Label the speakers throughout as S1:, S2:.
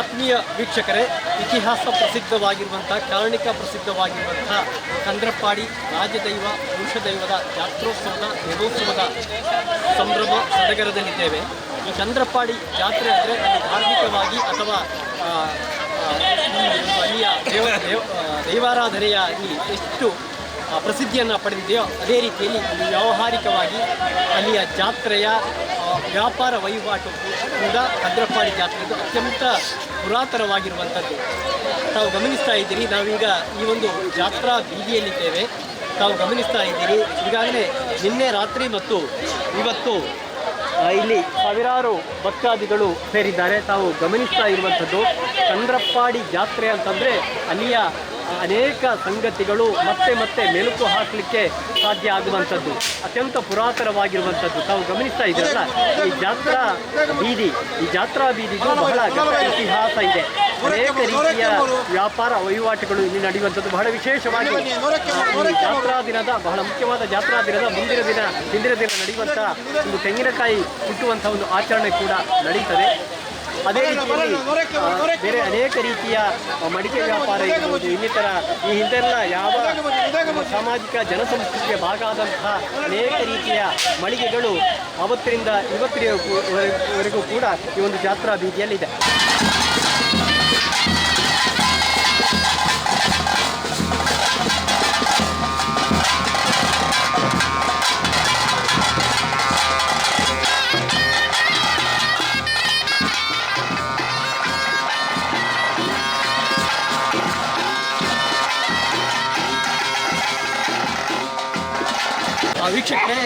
S1: ಆತ್ಮೀಯ ವೀಕ್ಷಕರೇ, ಇತಿಹಾಸ ಪ್ರಸಿದ್ಧವಾಗಿರುವಂಥ, ಕಾರಣಿಕ ಪ್ರಸಿದ್ಧವಾಗಿರುವಂಥ ಕಂದ್ರಪ್ಪಾಡಿ ರಾಜದೈವ ಪುರುಷದೈವದ ಜಾತ್ರೋತ್ಸವದ ರಥೋತ್ಸವದ ಸಂಭ್ರಮ ಸಡಗರದಲ್ಲಿದ್ದೇವೆ. ಈ ಚಂದ್ರಪ್ಪಾಡಿ ಜಾತ್ರೆ ಅಂದರೆ ಅಲ್ಲಿ ಧಾರ್ಮಿಕವಾಗಿ ಅಥವಾ ಅಲ್ಲಿಯ ದೇವ ದೈವಾರಾಧನೆಯ ಈ ಎಷ್ಟು ಪ್ರಸಿದ್ಧಿಯನ್ನು ಪಡೆದಿದೆಯೋ ಅದೇ ರೀತಿಯಲ್ಲಿ ವ್ಯಾವಹಾರಿಕವಾಗಿ ಅಲ್ಲಿಯ ಜಾತ್ರೆಯ ವ್ಯಾಪಾರ ವಹಿವಾಟು ಕೂಡ ಭದ್ರಪಾಡಿ ಜಾತ್ರೆದು ಅತ್ಯಂತ ಪುರಾತನವಾಗಿರುವಂಥದ್ದು. ತಾವು ಗಮನಿಸ್ತಾ ಇದ್ದೀರಿ, ನಾವೀಗ ಈ ಒಂದು ಜಾತ್ರಾ ಬೀದಿಯಲ್ಲಿದ್ದೇವೆ. ತಾವು ಗಮನಿಸ್ತಾ ಇದ್ದೀರಿ, ಈಗಾಗಲೇ ನಿನ್ನೆ ರಾತ್ರಿ ಮತ್ತು ಇವತ್ತು ಇಲ್ಲಿ ಸಾವಿರಾರು ಭಕ್ತಾದಿಗಳು ಸೇರಿದ್ದಾರೆ. ತಾವು ಗಮನಿಸ್ತಾ ಇರುವಂಥದ್ದು, ಚಂದ್ರಪ್ಪಾಡಿ ಜಾತ್ರೆ ಅಂತಂದರೆ ಅಲ್ಲಿಯ ಅನೇಕ ಸಂಗತಿಗಳು ಮತ್ತೆ ಮತ್ತೆ ಮೆಲುಕು ಹಾಕಲಿಕ್ಕೆ ಸಾಧ್ಯ ಆಗುವಂಥದ್ದು. ಅತ್ಯಂತ ಪುರಾತನವಾಗಿರುವಂಥದ್ದು. ತಾವು ಗಮನಿಸ್ತಾ ಇದ್ದೀರಲ್ಲ, ಈ ಜಾತ್ರಾ ಬೀದಿ, ಈ ಜಾತ್ರಾ ಬೀದಿಗೂ ಬಹಳ ಇತಿಹಾಸ ಇದೆ. ಅನೇಕ ರೀತಿಯ ವ್ಯಾಪಾರ ವಹಿವಾಟುಗಳು ಇಲ್ಲಿ ನಡೆಯುವಂಥದ್ದು. ಬಹಳ ವಿಶೇಷವಾಗಿ ಜಾತ್ರಾ ದಿನದ, ಬಹಳ ಮುಖ್ಯವಾದ ಜಾತ್ರಾ ದಿನದ, ಮುಂದಿನ ದಿನ, ಹಿಂದಿನ ದಿನ ನಡೆಯುವಂಥ ಒಂದು ತೆಂಗಿನಕಾಯಿ ಹುಟ್ಟುವಂಥ ಒಂದು ಆಚರಣೆ ಕೂಡ ನಡೀತದೆ. ಅದೇ ರೀತಿಯಲ್ಲಿ ಬೇರೆ ಅನೇಕ ರೀತಿಯ ಮಡಿಕೆ ವ್ಯಾಪಾರ ಇರ್ಬೋದು, ಇನ್ನಿತರ ಈ ಹಿಂದೆಲ್ಲ ಯಾವ ಸಾಮಾಜಿಕ ಜನಸಂಸ್ಕೃತಿಯ ಭಾಗ ಆದಂತಹ ಅನೇಕ ರೀತಿಯ ಮಳಿಗೆಗಳು ಅವತ್ತರಿಂದ ಇವತ್ತಿನವರೆಗೂ ಕೂಡ ಈ ಒಂದು ಜಾತ್ರಾ ಬೀದಿಯಲ್ಲಿದೆ.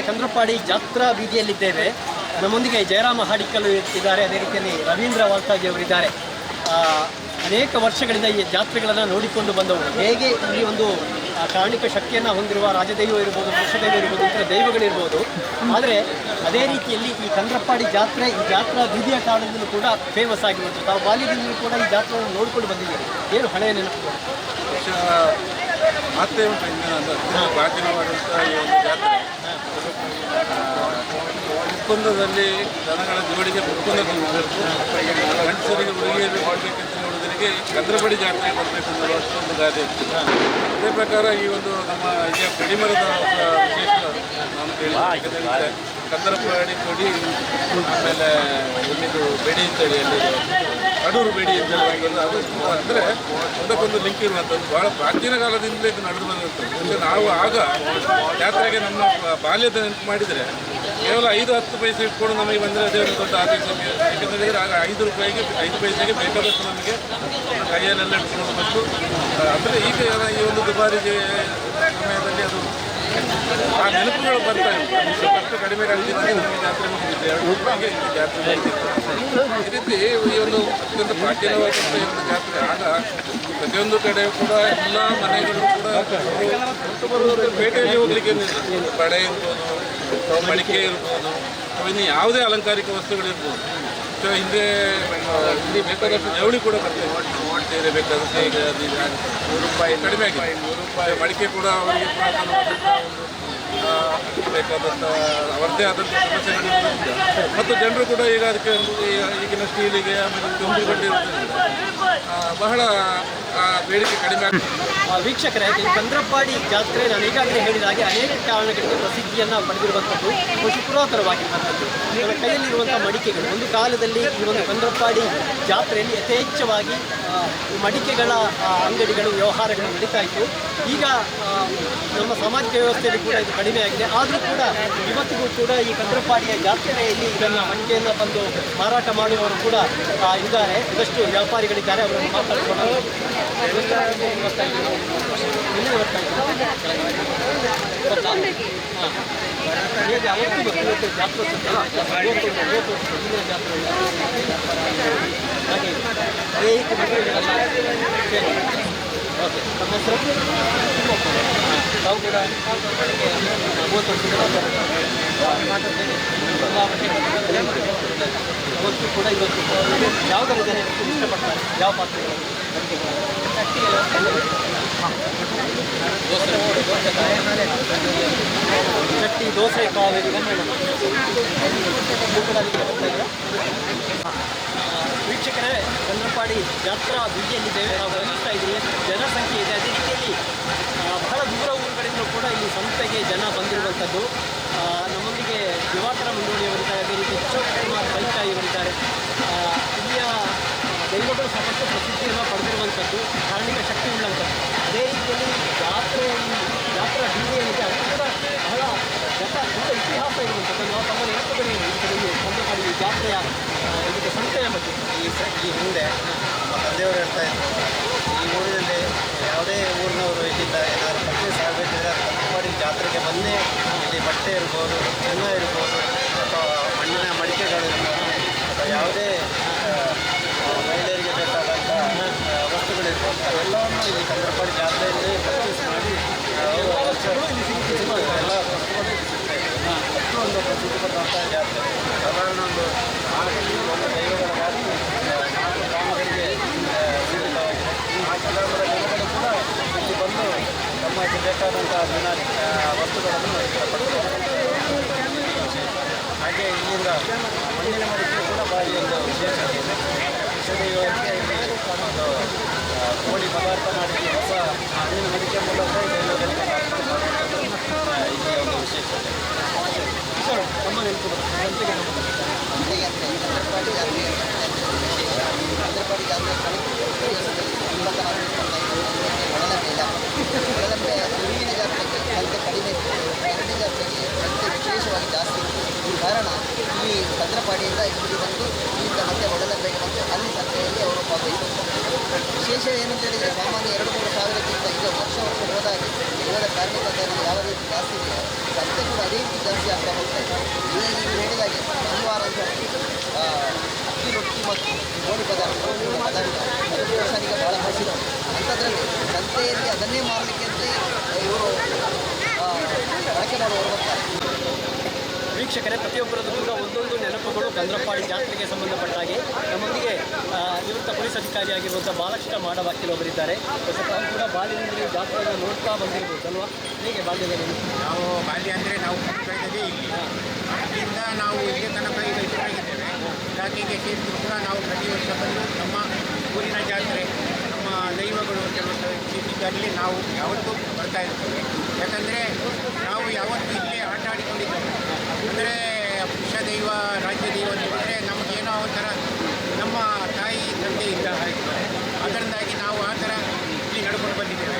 S1: ಚಂದ್ರಪಾಡಿ ಜಾತ್ರಾ ಬೀದಿಯಲ್ಲಿದ್ದೇವೆ. ನಮ್ಮೊಂದಿಗೆ ಜಯರಾಮ ಹಾಡಿಕಲ್ ಇದ್ದಾರೆ. ಅದೇ ರೀತಿಯಲ್ಲಿ ರವೀಂದ್ರ ವಾಲ್ತಾಜಿ ಅವರಿದ್ದಾರೆ. ಅನೇಕ ವರ್ಷಗಳಿಂದ ಈ ಜಾತ್ರೆಗಳನ್ನು ನೋಡಿಕೊಂಡು ಬಂದವರು. ಹೇಗೆ ಈ ಒಂದು ಕಾರಣಿಕ ಶಕ್ತಿಯನ್ನು ಹೊಂದಿರುವ ರಾಜದೈವ ಇರ್ಬೋದು, ಕೃಷ್ಣದೈವ ಇರ್ಬೋದು, ಇತರ ದೈವಗಳಿರ್ಬೋದು. ಆದರೆ ಅದೇ ರೀತಿಯಲ್ಲಿ ಈ ಚಂದ್ರಪ್ಪಾಡಿ ಜಾತ್ರೆ, ಈ ಜಾತ್ರಾ ಬೀದಿಯ ಕಾರಣದಿಂದಲೂ ಕೂಡ ಫೇಮಸ್ ಆಗಿರುವಂಥದ್ದು. ತಾವು ಬಾಲ್ಯದಿಂದಲೂ ಕೂಡ ಈ ಜಾತ್ರೆಯನ್ನು ನೋಡಿಕೊಂಡು ಬಂದಿದ್ದೀರಿ. ಏನು ಹಳೆಯ ನೆನಪು
S2: ಮತ್ತೆ ಪ್ರಾಚೀನವಾದಂಥ ಈ ಒಂದು ಜಾತ್ರೆ. ಮುಕ್ಕುಂದದಲ್ಲಿ ದನಗಳ ಜೋಡಿಗೆ ಒಪ್ಪಂದ ಹೋಗಬೇಕು ಗಂಡಸರಿಗೆ ಹುಡುಗಿಯರು ಕೊಡಬೇಕಂತ ಹೇಳುವುದರಿಗೆ ಚಂದ್ರಬಡಿ ಜಾತ್ರೆ ಬರಬೇಕು ಅನ್ನೋ ಅಷ್ಟೊಂದು ಗಾದೆ ಇತ್ತು. ಅದೇ ಪ್ರಕಾರ ಈ ಒಂದು ನಮ್ಮ ಈಗ ಕಡಿಮರದ ವಿಶೇಷ ನಾನು ಕೇಳಿದ್ದೆ ಕಂದರಪಾಡಿ ಕೊಡಿ, ಆಮೇಲೆ ಇಲ್ಲಿದು ಬೇಡಿ ಅಂತೇಳಿ ಅಲ್ಲಿ ಅಡೂರು ಬೇಡಿ ಅಂತ ಹೇಳುವಂಥದ್ದು ಅದು ಅಂದರೆ ಒಂದಕ್ಕೊಂದು ಲಿಂಕ್ ಇರುವಂಥದ್ದು ಭಾಳ ಪ್ರಾಚೀನ ಕಾಲದಿಂದಲೇ ಇದು ನಡೆದು ಬಂದಂಥದ್ದು ನಾವು ಆಗ ಜಾತ್ರೆಗೆ ನಮ್ಮ ಬಾಲ್ಯದ ನೆನಪು ಮಾಡಿದರೆ ಕೇವಲ ಐದು, ಹತ್ತು ಪೈಸೆ ಇಟ್ಕೊಂಡು ನಮಗೆ ಬಂದರೆ ಅದೇ ಒಂದು ದೊಡ್ಡ ಆದೇಶ ಯಾಕೆಂದರೆ ಆಗ ಐದು ರೂಪಾಯಿಗೆ, ಐದು ಪೈಸೆಗೆ ಬೇಕಾದಷ್ಟು ನಮಗೆ ಕೈಯಲ್ಲೆಲ್ಲ ಇಟ್ಕೊಂಡು ಬಂದು ಅಂದರೆ ಈಗ ಈ ಒಂದು ದುಬಾರಿಗೆ ಸಮಯದಲ್ಲಿ ಅದು ಆ ನೆನಪುಗಳು ಬರ್ತಾ ಇತ್ತು ಫಸ್ಟ್ ಕಡಿಮೆ ನಮಗೆ ಜಾತ್ರೆ ಮುಗಿದಿದೆ. ಹಾಗೆ ಜಾತ್ರೆ ಈ ರೀತಿ ಈ ಒಂದು ಅತ್ಯಂತ ಪ್ರಾಚೀನವಾದಂಥ ಒಂದು ಜಾತ್ರೆ ಆಗ ಪ್ರತಿಯೊಂದು ಕಡೆ ಕೂಡ ಎಲ್ಲ ಮನೆಗಳು ಕೂಡ ಪೇಟೆಯಲ್ಲಿ ಹೋಗ್ಲಿಕ್ಕೆ. ಬಳೆ ಇರ್ಬೋದು ಮಡಿಕೆ ಇರ್ಬೋದು ಇನ್ನು ಯಾವುದೇ ಅಲಂಕಾರಿಕ ವಸ್ತುಗಳಿರ್ಬೋದು. ಹಿಂದೆ ಇಲ್ಲಿ ಬೇಕಾದಷ್ಟು ಜವಳಿ ಕೂಡ ಬರ್ತದೆ ಸೀರೆ ಬೇಕಾದಷ್ಟು ಈಗ ನೂರು ರೂಪಾಯಿ ಕಡಿಮೆ ಆಗಿದೆ ನೂರು ರೂಪಾಯಿ. ಮಡಿಕೆ ಕೂಡ ಅವರಿಗೆ ಒಂದು ಬೇಕಾದಂಥ ಅವರದೇ ಆದಂಥ ಸಮಸ್ಯೆಗಳಿರೋದ್ರಿಂದ ಮತ್ತು ಜನರು ಕೂಡ ಈಗ ಅದಕ್ಕೆ ಒಂದು ಈಗಿನ ಸ್ಟೀಲಿಗೆ ಆಮೇಲೆ ತುಂಬಿ ಬಂದಿರೋದ್ರಿಂದ ಬಹಳ ಬೇಡಿಕೆ ಕಡಿಮೆ ಆಗ್ತದೆ.
S1: ವೀಕ್ಷಕರೇ ಈ ಚಂದ್ರಪ್ಪಾಡಿ ಜಾತ್ರೆ, ನಾನು ಈಗಾಗಲೇ ಹೇಳಿದ ಹಾಗೆ ಅನೇಕ ಕಾರಣಗಳಿಗೆ ಪ್ರಸಿದ್ಧಿಯನ್ನು ಪಡೆದಿರುವಂಥದ್ದು ಬಹುಶಃ ಪುರಾತನವಾಗಿರುವಂಥದ್ದು ಇವರ ಕೈಯಲ್ಲಿರುವಂಥ ಮಡಿಕೆಗಳು, ಒಂದು ಕಾಲದಲ್ಲಿ ಈ ಒಂದು ಚಂದ್ರಪ್ಪಾಡಿ ಜಾತ್ರೆಯಲ್ಲಿ ಯಥೇಚ್ಛವಾಗಿ ಮಡಿಕೆಗಳ ಅಂಗಡಿಗಳು, ವ್ಯವಹಾರಗಳು ನಡೀತಾ ಇತ್ತು. ಈಗ ನಮ್ಮ ಸಮಾಜ ವ್ಯವಸ್ಥೆಯಲ್ಲಿ ಕೂಡ ಇದು ಆಗಿದೆ ಆದರೂ ಕೂಡ ಇವತ್ತಿಗೂ ಕೂಡ ಈ ಕಂದ್ರಪಾಡಿಯ ಜಾತ್ರೆಯಲ್ಲಿ ಇದನ್ನು ಮಡಿಕೆಯನ್ನು ತಂದು ಮಾರಾಟ ಮಾಡುವವರು ಕೂಡ ಇದ್ದಾರೆ ಇದಷ್ಟು ವ್ಯಾಪಾರಿಗಳಿದ್ದಾರೆ ಅವರನ್ನು ಮಾತಾಡ್ಕೊಂಡು? ಹೇಗೆ ಅವತ್ತು ಇವತ್ತು ಜಾತ್ರೆ ಜಾತ್ರೆ ಹಾಗೆ. ಅನೇಕ ಮದುವೆಗಳೆಲ್ಲ. ಓಕೆ ನಮ್ಮ ಹೆಸರು. ತಾವು ಕೂಡ ಮೂವತ್ತು ವರ್ಷದಿಂದ ಮಾತಾಡ್ತೇನೆ ಕೂಡ ಇವತ್ತು ಯಾವುದರ ಜನ ಇಷ್ಟಪಡ್ತಾರೆ ಯಾವ ಪಾತ್ರೆಗಳು ಚಟ್ಟಿ ದೋಸೆ ಕಾಲಿದೆ ವೀಕ್ಷಕರೇ, ಚಂದ್ರಪಾಡಿ ಜಾತ್ರಾ ಬೀದಿಯಲ್ಲಿದ್ದೇವೆ ನಾವು ಗಮನಿಸ್ತಾ ಇದ್ದೀವಿ, ಜನಸಂಖ್ಯೆ ಇದೆ. ಅದೇ ರೀತಿಯಲ್ಲಿ ಬಹಳ ದೂರ ಊರುಗಳಿಂದ ಕೂಡ ಇಲ್ಲಿ ಸಂಸ್ಥೆಗೆ ಜನ ಬಂದಿರುವಂಥದ್ದು. ನಮ್ಮೊಂದಿಗೆ ದಿವಾಕರ ಮುಂದೂಡಿಯವರಿದ್ದಾರೆ ಅದೇ ರೀತಿ ಅಶೋಕ್ ಕುಮಾರ್ ಬೈಕಾಯಿ ಇವರಿದ್ದಾರೆ ಇಲ್ಲಿಯ ದೈವಗಳು ಸಾಕಷ್ಟು ಪ್ರಸಿದ್ಧಿಯನ್ನು ಪಡೆದಿರುವಂಥದ್ದು ಧಾರ್ಮಿಕ ಶಕ್ತಿ ಉಳ್ಳಂಥದ್ದು. ಅದೇ ರೀತಿಯಲ್ಲಿ ಜಾತ್ರೆ, ಜಾತ್ರಾ ಬೀದಿ ಏನಿದೆ ಅದು ಕೂಡ ಬಹಳ ಗತ ತುಂಬ ಇತಿಹಾಸ ಇರುವಂಥದ್ದು. ನಾವು ತಮ್ಮ ನೆನಪುಗಳು ಕಂಡುಪಡಿ ಈ ಜಾತ್ರೆಯ ಇದಕ್ಕೆ ಸಂಸ್ಥೆಯ ಬಗ್ಗೆ.
S3: ಈ ಈ ಹಿಂದೆ ನಮ್ಮ ತಂದೆಯವರು ಹೇಳ್ತಾ ಇದ್ದರು ಈ ಊರಿನಲ್ಲಿ ಯಾವುದೇ ಊರಿನವರು ಇಲ್ಲಿಂದ ಏನಾದರೂ ಪರ್ಚೇಸ್ ಆಗಬೇಕಿದ್ರೆ ಕಂಪಡಿ ಜಾತ್ರೆಗೆ ಬಂದೇ ಇಲ್ಲಿ ಬಟ್ಟೆ ಇರ್ಬೋದು ಚೆನ್ನ ಇರ್ಬೋದು, ಅಥವಾ ಮಣ್ಣಿನ ಮಡಿಕೆಗಳಿರ್ಬೋದು ಅಥವಾ ಯಾವುದೇ ಆ, ಆ, ಮಹಿಳೆಯರಿಗೆ ಬೇಕಾದಂಥ ಆ, ವಸ್ತುಗಳಿರ್ಬೋದು ಅವೆಲ್ಲವನ್ನು ಇಲ್ಲಿ ಕಂದ್ರಪಾಡಿ ಜಾತ್ರೆಯಲ್ಲಿ ಪರ್ಚೇಸ್ ಮಾಡಿ ಅವರು
S1: ವಸ್ತುಗಳು ಇಲ್ಲಿ ಸಿಗುತ್ತಿದೆ.
S3: ಎಲ್ಲ ವಸ್ತುಗಳು ಇಲ್ಲಿ ಸಿಗ್ತಾ ಇದೆ ಅಷ್ಟು ಒಂದು ಪ್ರಸಿದ್ಧಿ ಪಡೆದಂಥ ಜಾತ್ರೆ ಸಾಧಾರಣ ಒಂದು ನಾಲ್ಕು ಒಂದು ದೈವಗಳ ಜಾತ್ರೆ ಆ, ನಾಲ್ಕು ಗ್ರಾಮಗಳಿಗೆ ಆ, ಸೀಮಿತವಾಗಿದೆ ಆ ಗ್ರಾಮದ ಜನಗಳು ಕೂಡ ಇಲ್ಲಿ ಬಂದು ತಮಗೆ ಬೇಕಾದಂಥ ದಿನ ಆ, ವಸ್ತುಗಳನ್ನು ಇಷ್ಟಪಡ್ತಾರೆ ಹಾಗೆ ಇಲ್ಲಿಂದ ಮಣ್ಣಿನ ಮಡಿಕೆ ಕೂಡ ಭಾರಿ ಒಂದು ವಿಶೇಷತೆ ಇದೆ ವಿಷಯದೈವಕ್ಕೆ ಇಲ್ಲಿ ಒಂದು ಆ, ಕೋಳಿ ಪದಾರ್ಥ ಮಾಡಿ ಹೊಸ ಮಣ್ಣಿನ ಮಡಿಕೆ ಮೂಲಕ ದೈವಗಳಿಗೆ ಪ್ರಾರ್ಥನೆ ಮಾಡುವಂಥದ್ದು ಆ, ಇಲ್ಲಿಯ ಒಂದು ವಿಶೇಷತೆ
S1: ಸರ್ ತಮ್ಮ ನೆನಪುಗಳು ಸಂತೆಗೆ ಸಂಬಂಧಪಟ್ಟ
S4: ಚಂದ್ರಪಾಡಿ ಜಾತ್ರೆ ಒಳಗಡೆ ಊರಿನ ಜಾತ್ರೆಗೆ ಸಂತೆ ಕಡಿಮೆ ಇತ್ತು ಎರಡನೇ ಜಾತ್ರೆಗೆ ಸಂತೆ ವಿಶೇಷವಾಗಿ ಜಾಸ್ತಿ ಇತ್ತು ಈ ಕಾರಣ ಈ ಚಂದ್ರಪಾಡಿಯಿಂದ ಇಲ್ಲಿ ಬಂದು ಇಲ್ಲಿಂದ ಮತ್ತೆ ಒಳಗಡೆಗೆ ಬಂದು ಅಲ್ಲಿ ಸಂತೆಯಲ್ಲಿ ಅವರು ಭಾಗವಹಿಸುತ್ತಾರೆ ವಿಶೇಷ ಏನಂತ ಹೇಳಿದರೆ ಸಾಮಾನ್ಯ ಎರಡು ಮೂರು ಸಾವಿರಕ್ಕಿಂತ ಈಗ ವರ್ಷ ವರ್ಷ ಹೋದಾಗೆ ಇವರ ಕಾರ್ಮಿಕ ದರ ಯಾವ ರೀತಿ ಜಾಸ್ತಿ ಇದೆ ಸಂತೆ ಕೂಡ ಅದೇ ರೀತಿ ಜಾಸ್ತಿ ಆಗ್ತಾ ಹೋಗ್ತಾ ಇದೆ ಈಗ ನೀವು ಹೇಳಿದಾಗೆ ಶನಿವಾರ ಅಂತ ಆ, ಅಕ್ಕಿ ರೊಟ್ಟಿ ಮತ್ತು ಗೋಧಿ ಪದಾರ್ಥ ಗೋಧಿ ಪದಾರ್ಥ ಅದು ದೇವಸ್ಥಾನಿಗೆ ಬಹಳ ಪ್ರಸಿದ್ಧ ಅಂಥದ್ರಲ್ಲಿ
S1: ವೀಕ್ಷಕರೇ, ಪ್ರತಿಯೊಬ್ಬರದ್ದು ಕೂಡ ಒಂದೊಂದು ನೆನಪುಗಳು ಗಂದ್ರಪ್ಪಾಡಿ ಜಾತ್ರೆಗೆ ಸಂಬಂಧಪಟ್ಟ ಹಾಗೆ ನಮ್ಮೊಂದಿಗೆ ನಿವೃತ್ತ ಪೊಲೀಸ್ ಅಧಿಕಾರಿಯಾಗಿರುವಂಥ ಬಾಲಕೃಷ್ಣ ಮಾಡವಾಕಿಲ್ ಅವರಿದ್ದಾರೆ. ಸ್ವಲ್ಪ ಅವ್ರು ಕೂಡ ಬಾಲ್ಯದಲ್ಲಿ ಜಾತ್ರೆಯನ್ನು ನೋಡ್ತಾ ಬಂದಿರ್ಬೋದು ಅಲ್ವಾ? ಹೇಗೆ ಬಾಲ್ಯದಲ್ಲಿ?
S5: ನಾವು ಬಾಲ್ಯ ಅಂದರೆ ನಾವು ಇಲ್ಲಿ. ಅಲ್ಲಿಂದ ನಾವು ಇಲ್ಲಿ ತನಕ ಈಗ ಇಷ್ಟರಾಗಿದ್ದೇವೆ ಜಾತಿಗೆ ಸೇರಿದ್ರು ಕೂಡ ನಾವು ಪ್ರತಿ ವರ್ಷ ನಮ್ಮ ಊರಿನ ಜಾತ್ರೆ. ಕೆಲವು ನಾವು ಯಾವತ್ತೂ ಬರ್ತಾ ಇರ್ತೇವೆ. ಯಾಕಂದರೆ ನಾವು ಯಾವತ್ತೂ ಇಲ್ಲೇ ಆಟ ಆಡಿಕೊಂಡಿದ್ದೇವೆ. ಅಂದರೆ ದೈವ ರಾಜ್ಯ ದೈವ ಅಂತ ಹೇಳಿದ್ರೆ ನಮಗೇನೋ ಒಂಥರ ನಮ್ಮ ತಾಯಿ ತಂದೆ ಇದ್ದ ಹಾಗೆ ಅದರಿಂದಾಗಿ ನಾವು ಆ ಥರ ಇಲ್ಲಿ ನಡ್ಕೊಂಡು ಬಂದಿದ್ದೇವೆ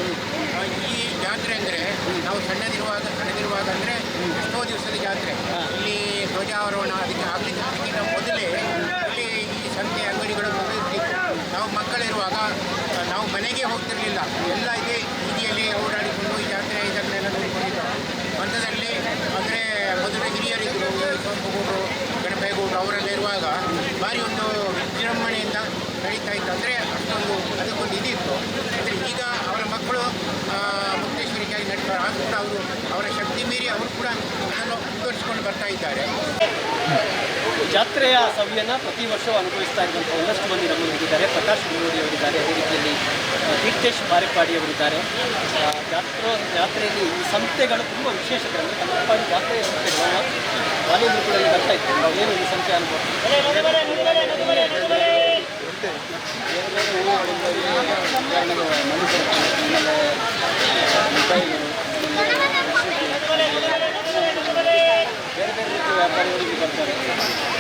S5: ಆ, ಈ ಜಾತ್ರೆ ಅಂದರೆ ನಾವು ಸಣ್ಣದಿರುವಾಗ ಸಣ್ಣದಿರುವಾಗ ಅಂದರೆ ಎಷ್ಟೋ ದಿವಸದ ಜಾತ್ರೆ ಇಲ್ಲಿ ಧ್ವಜಾರೋಹಣ ಅದಕ್ಕೆ ಆಗಲಿಕ್ಕೆ ಅದಕ್ಕಿಂತ ಮೊದಲೇ ಇಲ್ಲಿ ಈ ಸಂತೆ ಅಂಗಡಿಗಳನ್ನು ಇರ್ತಿತ್ತು ನಾವು ಮಕ್ಕಳಿರುವಾಗ ಆ, ನಾವು ಮನೆಗೆ ಹೋಗ್ತಿರ್ಲಿಲ್ಲ ಎಲ್ಲ ಇದೇ ಬೀದಿಯಲ್ಲಿ ಓಡಾಡಿಕೊಂಡು ಈ ಜಾತ್ರೆ ಇದನ್ನೆಲ್ಲ ನೋಡಿಕೊಂಡಿದ್ದವು ಅಂಥದ್ರಲ್ಲಿ ಅಂದರೆ ಮೊದಲು ಹಿರಿಯರಿದ್ದರು ಸೊಂಪುಗೌಡರು ಗಣಪೇಗೌಡರು ಅವರೆಲ್ಲ ಇರುವಾಗ ಭಾರಿ ಒಂದು ವಿಜೃಂಭಣೆಯಿಂದ ನಡೀತಾ ಇತ್ತು ಅಂದರೆ ಅಷ್ಟೊಂದು ಅದಕ್ಕೊಂದು ಇದಿತ್ತು ಅಂದರೆ ಈಗ ಅವರ ಮಕ್ಕಳು ಆ, ಮುಕ್ತೇಶ್ವರಿಗಾಗಿ ನಡೀತಾರೆ ಆದರೂ ಕೂಡ ಅವರು ಅವರ ಶಕ್ತಿ ಮೀರಿ ಅವರು ಕೂಡ ಅದನ್ನು ಮುಂದುವರಿಸಿಕೊಂಡು ಬರ್ತಾ ಇದ್ದಾರೆ
S1: ಜಾತ್ರೆಯ ಸವಿಯನ್ನು ಪ್ರತಿ ವರ್ಷವೂ ಅನುಭವಿಸ್ತಾ ಇರುವಂಥ ಒಂದಷ್ಟು ಮಂದಿ ಹೋಗಿದ್ದಾರೆ ಪ್ರಕಾಶ್ ಗುರುಡಿ ಅವರಿದ್ದಾರೆ, ಅದೇ ರೀತಿಯಲ್ಲಿ ತೀರ್ಥೇಶ್ ಬಾರಿಪಾಡಿ ಅವರಿದ್ದಾರೆ. ಜಾತ್ರೆಯಲ್ಲಿ ಈ ಸಂಸ್ಥೆಗಳು ತುಂಬ ಅಂದರೆ ಕನ್ನಡಪಾಡಿ ಜಾತ್ರೆಯ ಸಂಸ್ಥೆಗಳನ್ನು ಬಾಲಿವುಡ್ ಕೂಡ ಬರ್ತಾ ಇತ್ತು ನಾವು ಏನು ಈ ಸಂಸ್ಥೆ ಅನುಭವ ಆಮೇಲೆ ರೀತಿಯ ವ್ಯಾಪಾರಿಗಳಿಗೆ ಬರ್ತಾರೆ.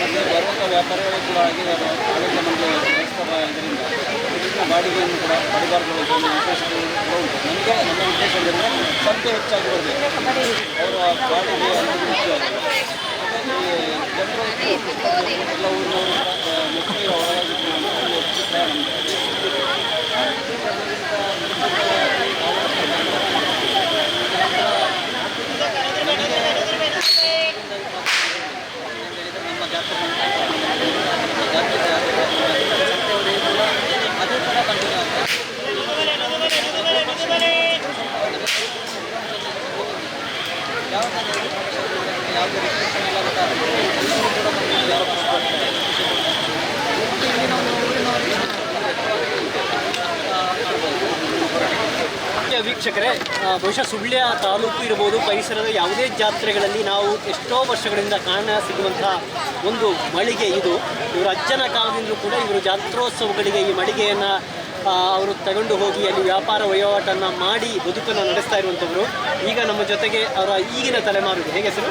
S1: ಮತ್ತು ಬರುವಂಥ ವ್ಯಾಪಾರಿಗಳು ಕೂಡ ಅದು ಆಡಳಿತ ಮಂಡಳಿ ಇದರಿಂದ ಹೆಚ್ಚಿನ ಬಾಡಿಗೆಯನ್ನು ಕೂಡ ಒಂದು ಉದ್ದೇಶಗಳು ನನಗೆ ನಮ್ಮ ಹೆಚ್ಚಾಗಿ ಬರಬೇಕು ಅವರ ಬಾಡಿಗೆ ಅನ್ನೋದು ಮುಖ್ಯ ಈ ಜನರು ಎಲ್ಲ ಊರಿನವರು ಮುಖ್ಯ ಒಳಗಾಗಿ ಅಭಿಪ್ರಾಯ ನಮ್ಮದು. ನಮ್ಮ ಜಾತ್ರೆ ಜಾತ್ರೆ ಸಂತೆಯವರೇ ಕೂಡ ಅದೇ ಥರ ಕಂಟಿನ್ಯೂ ಆಗ್ತದೆ ಯಾವುದೇ ರಿಸ್ಟ್ರಿಕ್ಷನ್ ಇಲ್ಲ ಗೊತ್ತಾಗುತ್ತೆ ಎಲ್ಲರೂ ಕೂಡ ಬಂದು ಇಲ್ಲಿ ಅವಕಾಶ ಕೊಡ್ತಾರೆ. ಒಟ್ಟು ಇಲ್ಲಿನ ಒಂದು ಊರಿನ ವೀಕ್ಷಕರೇ ಬಹುಶಃ ಸುಳ್ಯ ತಾಲೂಕು ಇರ್ಬೋದು, ಪರಿಸರದ ಯಾವುದೇ ಜಾತ್ರೆಗಳಲ್ಲಿ ನಾವು ಎಷ್ಟೋ ವರ್ಷಗಳಿಂದ ಕಾಣ ಸಿಗುವಂತಹ ಒಂದು ಮಳಿಗೆ ಇದು. ಇವರು ಅಜ್ಜನ ಕಾಲದಿಂದಲೂ ಕೂಡ ಇವರು ಜಾತ್ರೋತ್ಸವಗಳಿಗೆ ಈ ಮಳಿಗೆಯನ್ನು ಅವರು ತಗೊಂಡು ಹೋಗಿ ಅಲ್ಲಿ ವ್ಯಾಪಾರ ವಹಿವಾಟನ್ನು ಮಾಡಿ ಬದುಕನ್ನು ನಡೆಸ್ತಾ ಇರುವಂಥವ್ರು. ಈಗ ನಮ್ಮ ಜೊತೆಗೆ ಅವರ ಈಗಿನ ತಲೆಮಾರು ಹೇಗೆ ಹೆಸರು?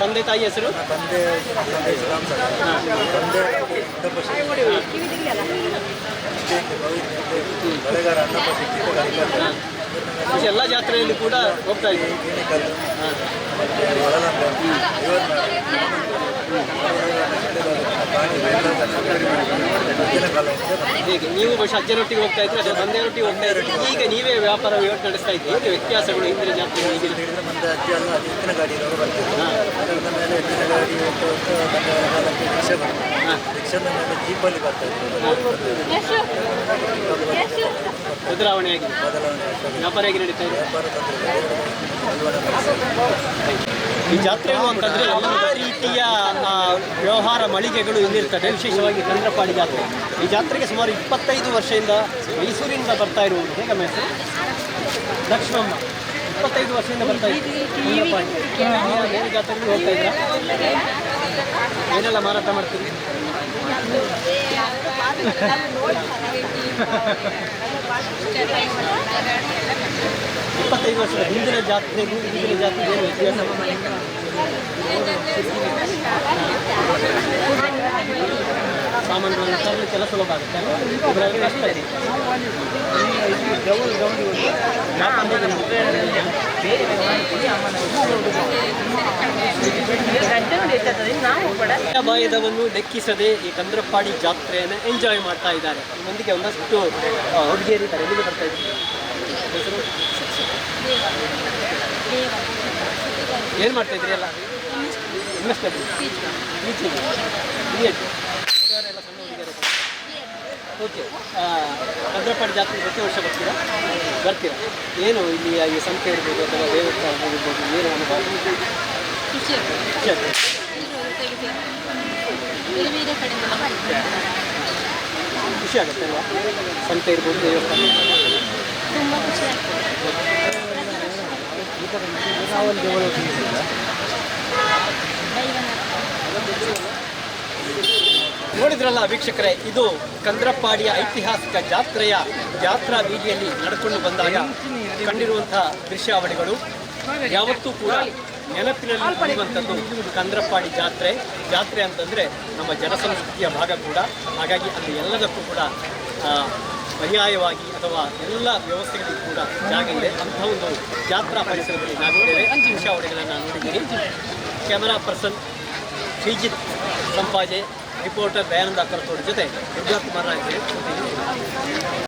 S1: ತಂದೆ ತಾಯಿ ಹೆಸರು? ಎಲ್ಲ ಜಾತ್ರೆಯಲ್ಲಿ ಕೂಡ ಹೋಗ್ತಾ
S3: ಇದ್ದೀವಿ ಹಾಂ.
S1: ಹೇಗೆ? ನೀವು ಸಜ್ಜನೊಟ್ಟಿಗೆ ಹೋಗ್ತಾ ಇದ್ರೆ ಅಥವಾ ರೊಟ್ಟಿ ಹೋಗ್ತಾ ಇದ್ರೆ? ಈಗ ನೀವೇ ವ್ಯಾಪಾರ ವ್ಯವಸ್ಥೆ ನಡೆಸ್ತಾ ಇದ್ದೀವಿ ಹೇಗೆ ವ್ಯತ್ಯಾಸಗಳು ಹಿಂದಿನ ಜಾತ್ರೆ ಈಗಿನ
S3: ಹಿಡಿದ್ರೆ ಮುಂದೆ ಅಜ್ಜಿ ಎತ್ತಿನ ಗಾಡಿಯವರು ಬರ್ತಾರೆ ಅದರ ಮೇಲೆ ಎತ್ತಿನ ಗಾಡಿ ಹೋಗ್ತಾ ಹೋಗ್ತಾ ಬಂದ ಕಾಲಕ್ಕೆ ರಿಕ್ಷಾ ಬಂತು ರಿಕ್ಷಾದ ಮೇಲೆ ಜೀಪಲ್ಲಿ ಬರ್ತಾ ಇದ್ರು
S1: ಬದಲಾವಣೆ. ಆಗಿದೆ ವ್ಯಾಪಾರ ಹೇಗೆ ನಡೀತಾ ಇದೆ?
S3: ವ್ಯಾಪಾರ
S1: ಈ ಜಾತ್ರೆ ಅಂತಂದ್ರೆ ಎಲ್ಲ ರೀತಿಯ ವ್ಯವಹಾರ ವ್ಯವಹಾರ ಮಳಿಗೆಗಳು ಇಲ್ಲಿರ್ತದೆ ವಿಶೇಷವಾಗಿ ಚಂದ್ರಪಾಡಿ ಜಾತ್ರೆ. ಈ ಜಾತ್ರೆಗೆ ಸುಮಾರು ಇಪ್ಪತ್ತೈದು ವರ್ಷದಿಂದ ಮೈಸೂರಿನಿಂದ ಬರ್ತಾ ಇರುವುದು. ಹೇಗೆ ಹೆಸರು? ಲಕ್ಷ್ಮಮ್ಮ. ಇಪ್ಪತ್ತೈದು ವರ್ಷದಿಂದ ಬರ್ತಾ ಇದ್ದೀವಿ ಜಾತ್ರೆಗಳು ಹೋಗ್ತಾ ಇದ್ದೀರಾ? ಏನೆಲ್ಲ ಮಾರಾಟ ಮಾಡ್ತೀವಿ ಇಪ್ಪತ್ತೈದು ವರ್ಷದ ಹಿಂದಿನ ಜಾತ್ರೆಗೂ ಹಿಂದಿನ ಜಾತ್ರೆಗೂ ವ್ಯತ್ಯಾಸ? ಸಾಮಾನುಗಳನ್ನು ಕೆಲಸ ಸುಲಭ ಆಗುತ್ತೆ? ಇದರಲ್ಲಿ ಕಷ್ಟ? ಭಯದವನ್ನು ಲೆಕ್ಕಿಸದೆ ಈ ಕಂದ್ರಪ್ಪಾಡಿ ಜಾತ್ರೆಯನ್ನು ಎಂಜಾಯ್ ಮಾಡ್ತಾ ಇದ್ದಾರೆ ಮಂದಿಗೆ ಒಂದಷ್ಟು ಹುಡುಗಿಯರು ಎಲ್ಲಿಗೆ ಬರ್ತಾ ಇದ್ದಾರೆ? ಏನು ಮಾಡ್ತಾ ಇದ್ರಿ ಎಲ್ಲ ಇನ್ನಷ್ಟು ಬಿ ಎಡ್ ಹುಡುಗರೆಲ್ಲ ಸಣ್ಣ ಹುಡುಗಿಯರು ಓಕೆ ಭದ್ರಪಾಡಿ ಜಾತ್ರೆ ಪ್ರತಿ ವರ್ಷ ಬರ್ತೀರಾ? ಬರ್ತೀರಾ? ಏನು ಇಲ್ಲಿ ಈ ಸಂತೆ ಇರ್ಬೋದು ಅಥವಾ ದೇವಸ್ಥಾನ ಇರ್ಬೋದು ಏನು ಅನುಭವ? ಖುಷಿ ಖುಷಿ ಆಗುತ್ತೆ ಅಲ್ವಾ? ಸಂತೆ ಇರ್ಬೋದು ದೇವಸ್ಥಾನ
S6: ತುಂಬ ಖುಷಿ ಆಗ್ತದೆ
S1: ನೋಡಿದ್ರಲ್ಲ ವೀಕ್ಷಕರೇ, ಇದು ಕಂದ್ರಪ್ಪಾಡಿಯ ಐತಿಹಾಸಿಕ ಜಾತ್ರೆಯ ಜಾತ್ರಾ ಬೀದಿಯಲ್ಲಿ ನಡ್ಕೊಂಡು ಬಂದಾಗ ಕಂಡಿರುವಂತಹ ದೃಶ್ಯಾವಳಿಗಳು. ಯಾವತ್ತೂ ಕೂಡ ನೆನಪಿನಲ್ಲಿ ಉಳಿಯುವಂಥದ್ದು ಕಂದ್ರಪ್ಪಾಡಿ ಜಾತ್ರೆ. ಜಾತ್ರೆ ಅಂತಂದರೆ ನಮ್ಮ ಜನಸಂಸ್ಕೃತಿಯ ಭಾಗ ಕೂಡ. ಹಾಗಾಗಿ ಅಲ್ಲಿ ಎಲ್ಲದಕ್ಕೂ ಕೂಡ ಪರ್ಯಾಯವಾಗಿ ಅಥವಾ ಎಲ್ಲ ವ್ಯವಸ್ಥೆಗಳಿಗೂ ಕೂಡ ಜಾಗ ಇದೆ. ಅಂಥ ಒಂದು ಜಾತ್ರಾ ಪರಿಸರದಲ್ಲಿ ನಾವಿದ್ದೇವೆ. ದೃಶ್ಯಾವಳಿಗಳನ್ನು ನೋಡಿದ್ದೀನಿ camera person Srijith Sampaje. Reporter Dayananda Akkarkod ಜೊತೆ ದುರ್ಗಾಕುಮಾರ್ ರಾಜ್ಯ